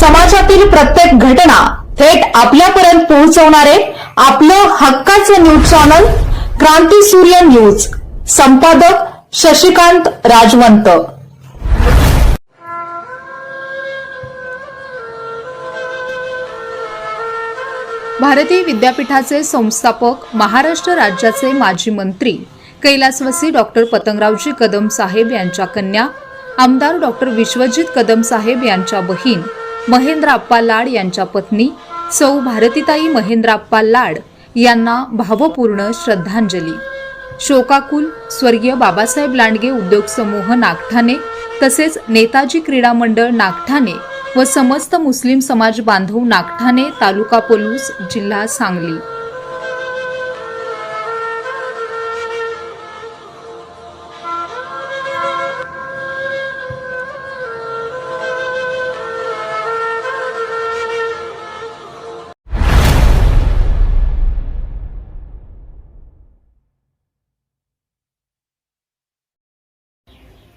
समाजातील प्रत्येक घटना थेट आपल्यापर्यंत पोहोचवणारे आपलं हक्काचं न्यूज चॅनल क्रांती सूर्य न्यूज. संपादक शशिकांत राजवंत. भारतीय विद्यापीठाचे संस्थापक महाराष्ट्र राज्याचे माजी मंत्री कैलासवासी डॉक्टर पतंगरावजी कदम साहेब यांच्या कन्या आमदार डॉक्टर विश्वजित कदम साहेब यांच्या बहीण महेंद्राप्पा लाड यांच्या पत्नी सौ भारतीताई महेंद्राप्पा लाड यांना भावपूर्ण श्रद्धांजली. शोकाकुल स्वर्गीय बाबासाहेब लांडगे उद्योग समूह नागठाणे तसेच नेताजी क्रीडा मंडळ नागठाणे व समस्त मुस्लिम समाज बांधव नागठाणे तालुका पोलूस जिल्हा सांगली.